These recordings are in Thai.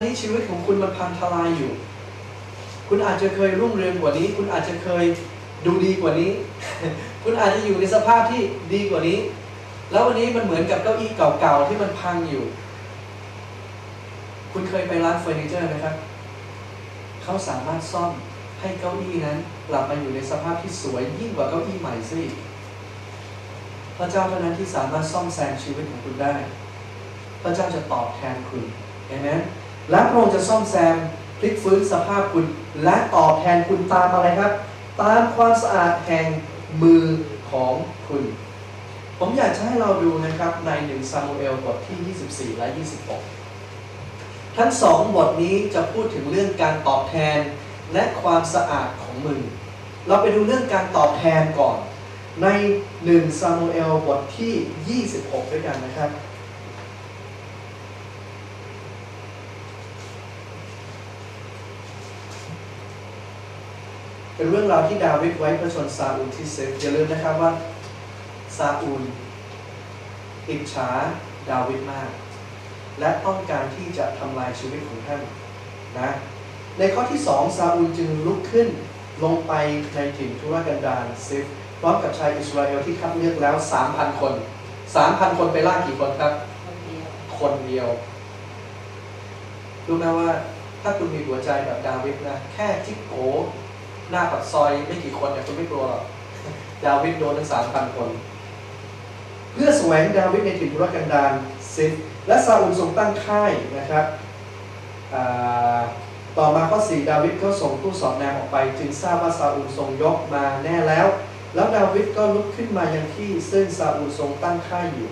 นี้ชีวิตของคุณมันพังทลายอยู่ คุณอาจจะเคยรุ่งเรืองกว่านี้ คุณอาจจะเคยดูดีกว่านี้ คุณอาจจะอยู่ในสภาพที่ดีกว่านี้ แล้ววันนี้มันเหมือนกับเก้าอี้เก่าๆที่มันพังอยู่ คุณเคยไปร้านเฟอร์นิเจอร์ไหมครับ เขาสามารถซ่อมให้เก้าอี้นั้น กลับมาอยู่ในสภาพที่สวยยิ่งกว่าเก้าอี้ใหม่ซะอีกพระเจ้าเท่านั้นที่สามารถซ่อมแซมชีวิตของคุณได้ พระเจ้าจะตอบแทนคุณเห็นไหม และพระองค์จะซ่อมแซมพลิกฟื้นสภาพคุณ และตอบแทนคุณตามอะไรครับ ตามความสะอาดแห่งมือของคุณ ผมอยากจะให้เราดูนะครับในหนึ่งซามูเอลบทที่ 24 และ 26 ทั้งสองบทนี้จะพูดถึงเรื่องการตอบแทนและความสะอาดของมือ เราไปดูเรื่องการตอบแทนก่อน ในหนึ่งซามูเอลบทที่ 26 ด้วยกันนะครับ เป็นเรื่องราวที่ดาวิดไว้ประชนซาอูลที่เซฟอย่าลืมนะครับว่าซาอูลอิจฉาดาวิดมาก และต้องการที่จะทำลายชีวิตของท่านนะในข้อที่สองซาอูลจึงลุกขึ้นลงไปในถิ่นทุรกันดารซิฟพร้อมกับชายอิสราเอลที่คัดเลือกแล้ว 3,000 คน 3,000 คนไปล่ากี่คนครับ คนเดียวคนเดียวรู้ไหมว่าถ้าคุณมีหัวใจแบบดาวิดนะ แค่จิกโก หน้าปักซอยไม่กี่คนเนี่ยคุณไม่กลัวหรอกดาวิดโดนทั้งสามพันคน เพื่อแสวงดาวิดในถิ่นทุรกันดารซิฟและซาอูลทรงตั้งค่ายนะครับต่อมาข้อ4ดาวิดก็ส่งผู้สอบแนมออกไป จึงทราบว่าซาอูลทรงยกมาแน่แล้ว แล้วดาวิดก็ลุกขึ้นมายังที่ซึ่งซาอูลทรงตั้งค่ายอยู่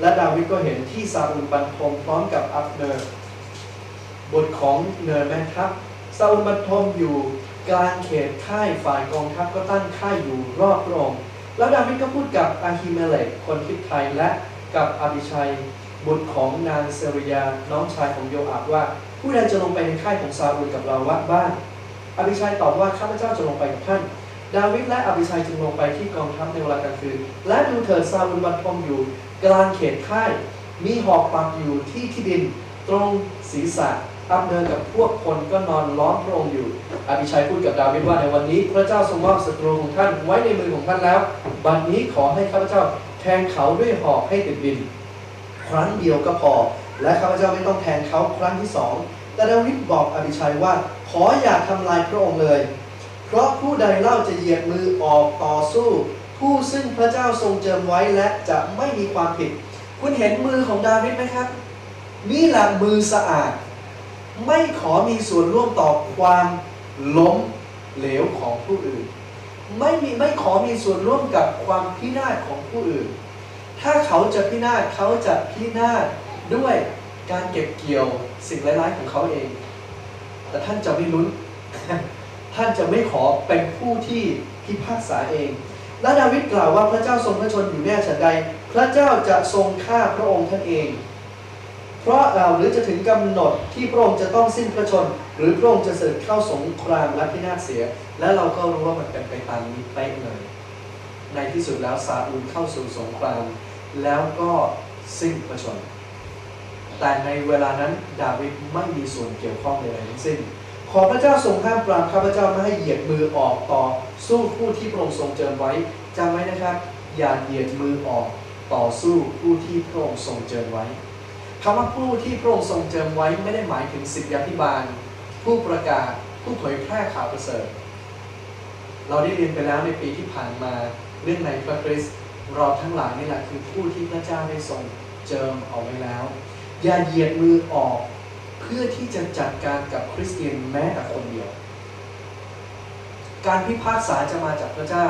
และดาวิดก็เห็นที่ซาอูลบรรทมพร้อมกับอับเนอร์บุตรของเนอร์แม่ทัพซาอูลบรรทมอยู่ กลางเขตค่ายฝ่ายกองทัพก็ตั้งค่ายอยู่รอบพระองค์แล้วดาวิดก็พูดกับอาฮิเมเลกคนคิดไทยและกับอบิชัยบุตรของนางเซริยาน้องชายของโยอาบว่า ผู้ใดจะลงไปในค่ายของซาอูลกับเราวะบ้างอบิชัยตอบว่าข้าพเจ้าจะลงไปกับท่าน ดาวิดและอบิชัยจึงลงไปที่กองทัพในเวลากลางคืนและดูเถิดซาอูลบรรทมอยู่ กลางเขตค่าย มีหอกปักอยู่ที่ที่ดิน ตรงศีรษะ อับเนอร์กับพวกคนก็นอนล้อมพระองค์อยู่อบิชัยพูดกับดาวิดว่าในวันนี้ พระเจ้าทรงมอบศัตรูของท่านไว้ในมือของท่านแล้วบัดนี้ขอให้ข้าพเจ้าแทงเขาด้วยหอกให้ติดดิน ครั้งเดียวก็พอ และข้าพเจ้าไม่ต้องแทงเขาครั้งที่สองแต่ดาวิดบอกอบิชัยว่าขออย่าทำลายพระองค์เลย เพราะผู้ใดเล่าจะเหยียดมือออกต่อสู้ ผู้ซึ่งพระเจ้าทรงเจิมไว้และจะไม่มีความผิด คุณเห็นมือของดาวิดไหมครับนี่แหละมือสะอาด ไม่ขอมีส่วนร่วมต่อความล้มเหลวของผู้อื่น ไม่มีไม่ขอมีส่วนร่วมกับความพินาศของผู้อื่น ถ้าเขาจะพินาศเขาจะพินาศด้วยการเก็บเกี่ยวสิ่งร้ายๆของเขาเอง แต่ท่านจะไม่ลุ้น ท่านจะไม่ขอเป็นผู้ที่พิพากษาเอง และดาวิดกล่าวว่าพระเจ้าทรงพระชนอยู่แน่ฉันใด พระเจ้าจะทรงฆ่าพระองค์ท่านเอง เพราะเราหรือจะถึงกำหนดที่พระองค์จะต้องสิ้นพระชน หรือพระองค์จะเสด็จเข้าสงครามและพินาศเสีย และเราก็รู้ว่ามันเป็นไปตามนี้เป๊ะเลย ในที่สุดแล้วซาอูลเข้าสู่สงคราม แล้วก็สิ้นพระชน แต่ในเวลานั้นดาวิดไม่มีส่วนเกี่ยวข้องใดๆทั้งสิ้น ขอพระเจ้าทรงห้ามปรามข้าพเจ้าไม่ให้เหยียดมือออกต่อสู้ผู้ที่พระองค์ทรงเจิมไว้จำไว้นะครับ อย่าเหยียดมือออกต่อสู้ผู้ที่พระองค์ทรงเจิมไว้ คำว่าผู้ที่พระองค์ทรงเจิมไว้ไม่ได้หมายถึงสิทธิพิบาล ผู้ประกาศผู้เผยแพร่ข่าวประเสริฐ เราได้เรียนไปแล้วในปีที่ผ่านมาเรื่องในพระคริสต์เราทั้งหลายนี่แหละคือผู้ที่พระเจ้าได้ทรงเจิมเอาไว้แล้ว อย่าเหยียดมือออกเพื่อที่จะจัดการกับคริสเตียนแม้แต่คนเดียว การพิพากษาจะมาจากพระเจ้า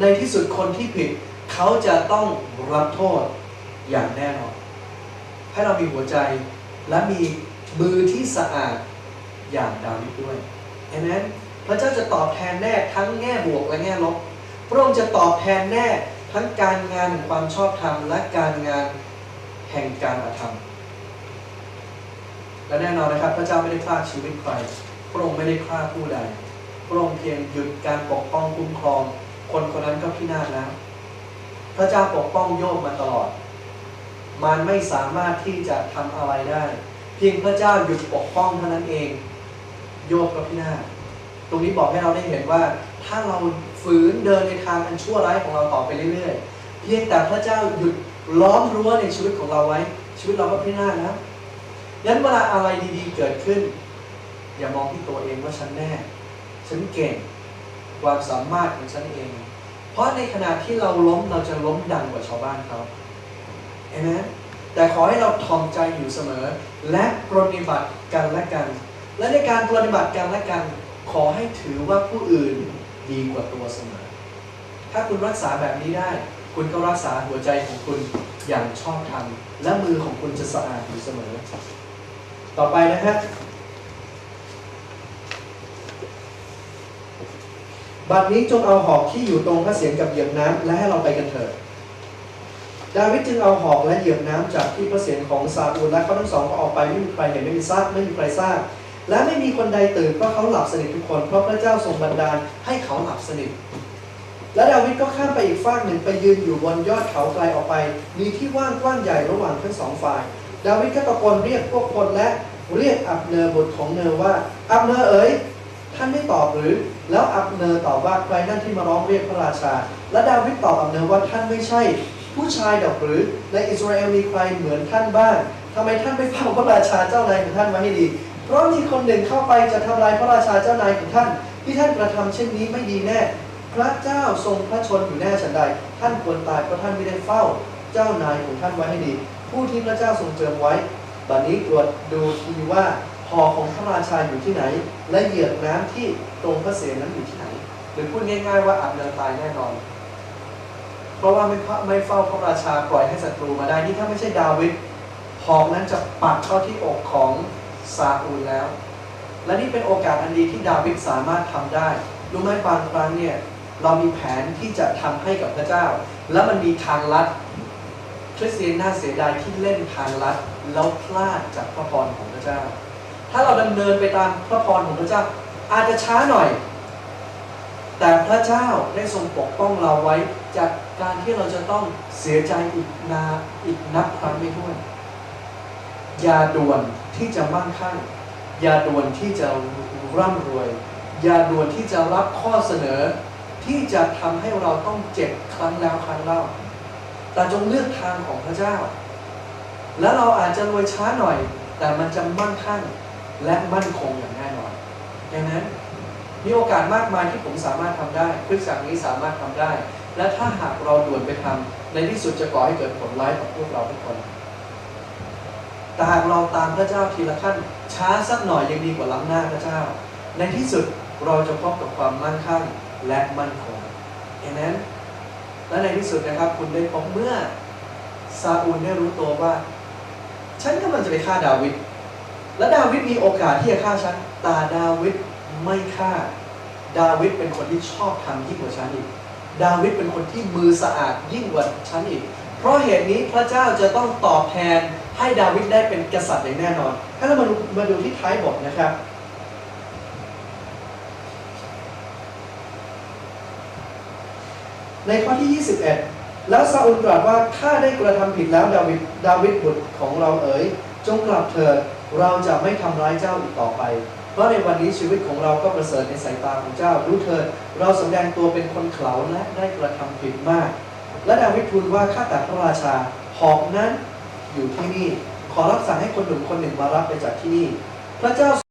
ในที่สุดคนที่ผิด เขาจะต้องรับโทษอย่างแน่นอน ให้เรามีหัวใจ และมีมือที่สะอาดอย่างดาวิดด้วยเห็นไหมพระเจ้าจะตอบแทนแน่ทั้งแง่บวกและแง่ลบ พระองค์จะตอบแทนแน่ทั้งการงานแห่งความชอบธรรม และการงานแห่งการอธรรม และแน่นอนนะครับ พระเจ้าไม่ได้ฆ่าชีวิตใคร พระองค์ไม่ได้ฆ่าผู้ใด พระองค์เพียงหยุดการปกป้องคุ้มครอง คนคนนั้นก็พินาศแล้ว พระเจ้าปกป้องโยบมาตลอด มันไม่สามารถที่จะทำอะไรได้พพียงพระเจ้าหยุดปกป้องเท่านั้นเอง โยบก็พินาตรงนี้บอกให้เราได้เห็นว่า ถ้าเราฝืนเดินในทางอันชั่วร้ายของเราต่อไปเรื่อยๆ เพียงแต่พระเจ้าหยุดล้อมรั้วในชีวิตของเราไว้ ชีวิตเราก็พินาศนะยันเวลาอะไรดีๆเกิดขึ้น อย่ามองที่ตัวเองว่าฉันแน่ ฉันเก่งความสามารถของฉันเอง เพราะในขณะที่เราล้มเราจะล้มดังกว่าชาวบ้านเขา เห็นไหมแต่ขอให้เราทอมใจอยู่เสมอ และปรนนิบัติกันและกัน และในการปรนนิบัติกันและกัน ขอให้ถือว่าผู้อื่นดีกว่าตัวเสมอ ถ้าคุณรักษาแบบนี้ได้ คุณก็รักษาหัวใจของคุณอย่างชอบธรรมและมือของคุณจะสะอาดอยู่เสมอ ต่อไปนะฮะบัดนี้จงเอาหอกที่อยู่ตรงพระเศียรกับเหยียบน้ำและให้เราไปกันเถิด ดาวิดจึงเอาหอกและเหยียบน้ำจากที่พระเศียรของซาอูลและเขาทั้งสองก็ออกไปไม่มีใครเห็นไม่มีทราบไม่มีใครทราบและไม่มีคนใดตื่นเพราะเขาหลับสนิททุกคนเพราะพระเจ้าทรงบันดาลให้เขาหลับสนิทและดาวิดก็ข้ามไปอีกฟากหนึ่งไปยืนอยู่บนยอดเขาไกลออกไป มีที่ว่างกว้างใหญ่ระหว่างทั้งสองฝ่าย ดาวิดก็ตะโกนเรียกพวกคนและเรียกอับเนอร์บุตรของเนอว่าอับเนอร์เอ๋ยท่านไม่ตอบหรือ แล้วอับเนอร์ตอบว่าใครนั่นที่มาร้องเรียกพระราชา และดาวิดตอบอับเนอร์ว่าท่านไม่ใช่ ผู้ชายดอกหรือในอิสราเอลมีใครเหมือนท่านบ้างทำไมท่านไม่เฝ้าพระราชาเจ้านายของท่านไว้ให้ดี เพราะมีคนหนึ่งเข้าไปจะทำลายพระราชาเจ้านายของท่าน ที่ท่านกระทำเช่นนี้ไม่ดีแน่ พระเจ้าทรงพระชนอยู่แน่ฉันใด ท่านควรตายเพราะท่านไม่ได้เฝ้าเจ้านายของท่านไว้ให้ดี ผู้ที่พระเจ้าทรงเจิมไว้บัดนี้ตรวจดูทีว่าหอของพระราชาอยู่ที่ไหน และเหยียบน้ำที่ตรงพระเศียรนั้นอยู่ที่ไหน หรือพูดง่ายๆว่าอับเนินตายแน่นอน เพราะว่าไม่ไม่เฝ้าพระราชาปล่อยให้ศัตรูมาได้ นี่ถ้าไม่ใช่ดาวิดหอกนั้นจะปักเข้าที่อกของซาอูลแล้ว และนี่เป็นโอกาสอันดีที่ดาวิดสามารถทำได้รู้ไหมบางครั้งเนี่ยเรามีแผนที่จะทำให้กับพระเจ้า แล้วมันมีทางลัดคริสเตียนน่าเสียดายที่เล่นทางลัดแล้วพลาดจากพระพรของพระเจ้า ถ้าเราดำเนินไปตามพระพรของพระเจ้า อาจจะช้าหน่อย แต่พระเจ้าได้ทรงปกป้องเราไว้จากการที่เราจะต้องเสียใจอีกนาอีกนับครั้งไม่ถ้วนอย่าด่วนที่จะมั่งคั่งอย่าด่วนที่จะร่ำรวย อย่าด่วนที่จะรับข้อเสนอ ที่จะทำให้เราต้องเจ็บครั้งแล้วครั้งเล่า แต่จงเลือกทางของพระเจ้า แล้วเราอาจจะรวยช้าหน่อย แต่มันจะมั่งคั่งและมั่นคงอย่างแน่นอนดังนั้น มีโอกาสมากมายที่ผมสามารถทำได้พฤกษานี้สามารถทำได้ และถ้าหากเราด่วนไปทำในที่สุดจะก่อให้เกิดผลร้ายกับพวกเราทุกคนแต่หากเราตามพระเจ้าทีละขั้นช้าสักหน่อยยังดีกว่าล้ำหน้าพระเจ้า ในที่สุดเราจะพบกับความมั่นคงและมั่นคงเอเมนและในที่สุดนะครับ คุณได้พบเมื่อซาอูลได้รู้ตัวว่า ฉันกำลังจะไปฆ่าดาวิดและดาวิดมีโอกาสที่จะฆ่าฉันแต่ดาวิด ไม่ฆ่า ดาวิดเป็นคนที่ชอบทำยิ่งกว่าฉันอีก ดาวิดเป็นคนที่มือสะอาดยิ่งกว่าฉันอีก เพราะเหตุนี้พระเจ้าจะต้องตอบแทนให้ดาวิดได้เป็นกษัตริย์อย่างแน่นอน ถ้าเรามาดูมาดูที่ท้ายบทนะครับ ในข้อที่ 21 แล้วซาอูลตรัสว่าข้าได้กระทำผิดแล้วดาวิดดาวิดบุตรของเราเอ๋ยจงกลับเถิดเราจะไม่ทำร้ายเจ้าอีกต่อไป เพราะในวันนี้ชีวิตของเราก็ประเสริฐในสายตาของเจ้า รู้เถิดเราสำแดงตัวเป็นคนเขลาและได้กระทำผิดมาก และดาวิดทูลว่าข้าแต่พระราชาหอกนั้นอยู่ที่นี่ ขอรับสั่งให้คนหนุ่มคนหนึ่งมารับไปจากที่นี่ พระเจ้า